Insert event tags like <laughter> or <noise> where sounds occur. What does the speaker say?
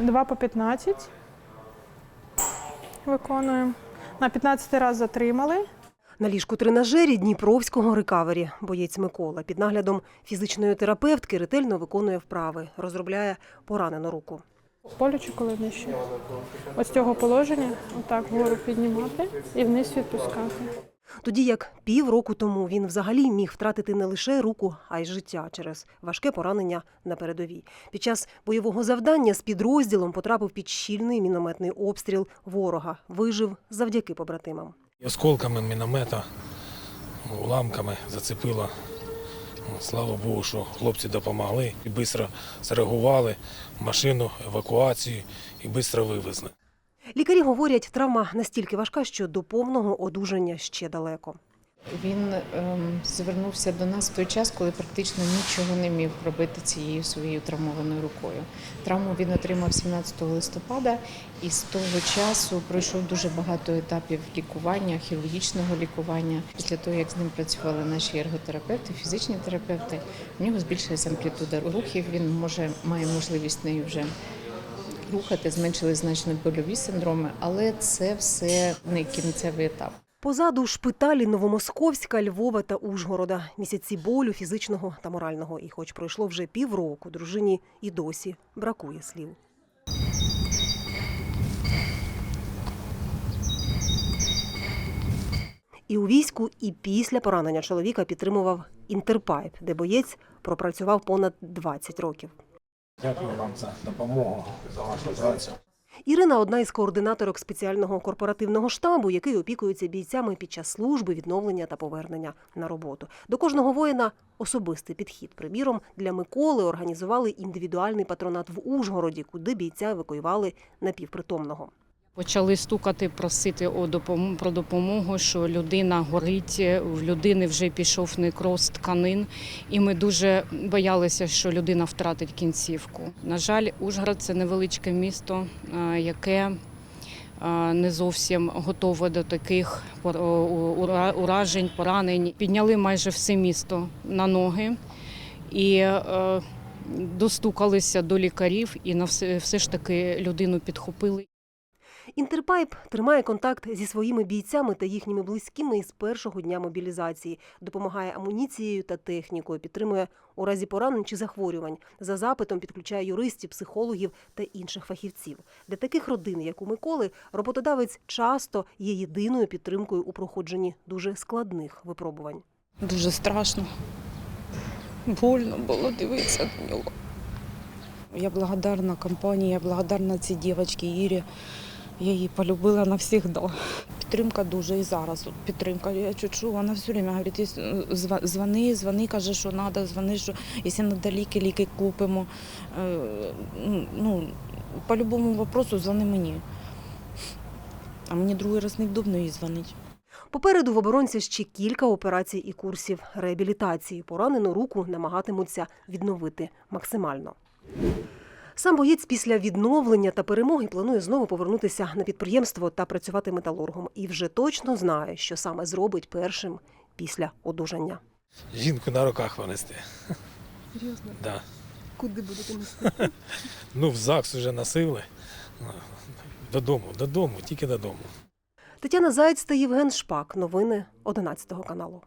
Два по 15 виконуємо. На 15 раз затримали. На ліжку тренажері Дніпровського рекавері боєць Микола під наглядом фізичної терапевтки ретельно виконує вправи, розробляє поранену руку. Боляче, коли нижче. Ось цього положення отак вгору піднімати і вниз відпускати. Тоді як півроку тому він взагалі міг втратити не лише руку, а й життя через важке поранення на передовій. Під час бойового завдання з підрозділом потрапив під щільний мінометний обстріл ворога. Вижив завдяки побратимам. Осколками міномета, уламками зацепило. Ну, Слава Богу, що хлопці допомогли і швидко зреагували машину, евакуацію і швидко вивезли. Лікарі говорять, травма настільки важка, що до повного одужання ще далеко. Він ем, звернувся до нас в той час, коли практично нічого не міг робити цією своєю травмованою рукою. Травму він отримав 17 листопада і з того часу пройшов дуже багато етапів лікування, хірургічного лікування. Після того, як з ним працювали наші ерготерапевти, фізичні терапевти, в нього збільшилася амплітуда рухів. Він може має можливість нею вже рухати, зменшили значно больові синдроми, але це все не кінцевий етап. Позаду шпиталі Новомосковська, Львова та Ужгорода. Місяці болю фізичного та морального. І хоч пройшло вже півроку, дружині і досі бракує слів. І у війську, і після поранення чоловіка підтримував Інтерпайп, де боєць пропрацював понад 20 років. Дякую вам за допомогу, за вашу працю. Ірина одна із координаторок спеціального корпоративного штабу, який опікується бійцями під час служби, відновлення та повернення на роботу. До кожного воїна особистий підхід. Приміром, для Миколи організували індивідуальний патронат в Ужгороді, куди бійця евакуювали напівпритомного. Почали стукати, просити про допомогу, що людина горить, в людини вже пішов некроз тканин, і ми дуже боялися, що людина втратить кінцівку. На жаль, Ужгород це невеличке місто, е, яке е, не зовсім готове до таких уражень, поранень. Підняли майже все місто на ноги і е, достукалися до лікарів, і на все ж таки людину підхопили. Інтерпайп тримає контакт зі своїми бійцями та їхніми близькими із першого дня мобілізації, допомагає амуніцією та технікою, підтримує у разі поранень чи захворювань. За запитом підключає юристів, психологів та інших фахівців. Для таких родин, як у Миколи, роботодавець часто є єдиною підтримкою у проходженні дуже складних випробувань. Дуже страшно. Больно було дивитися на нього. Я благодарна компанії, я благодарна цій дівчинці Ірі. Я її полюбила навсігда. Підтримка дуже і зараз. От підтримка. Я чучу, вона все время говорить, «Єс- зва- дзвони, дзвони, каже, що треба, дзвони, що якщо треба ліки, ліки купимо. Е, Ну, по будь-якому вопросу дзвони мені. А мені другий раз невдобно їй дзвонити. Попереду в оборонця ще кілька операцій і курсів реабілітації. Поранену руку намагатимуться відновити максимально. Сам боєць після відновлення та перемоги планує знову повернутися на підприємство та працювати металургом. І вже точно знає, що саме зробить першим після одужання. Жінку на руках понести. Серйозно, <laughs> Да. куди будете нести? <laughs> Ну, в ЗАГС вже носили. Додому, додому, тільки додому. Тетяна Заєць та Євген Шпак. Новини 11 каналу.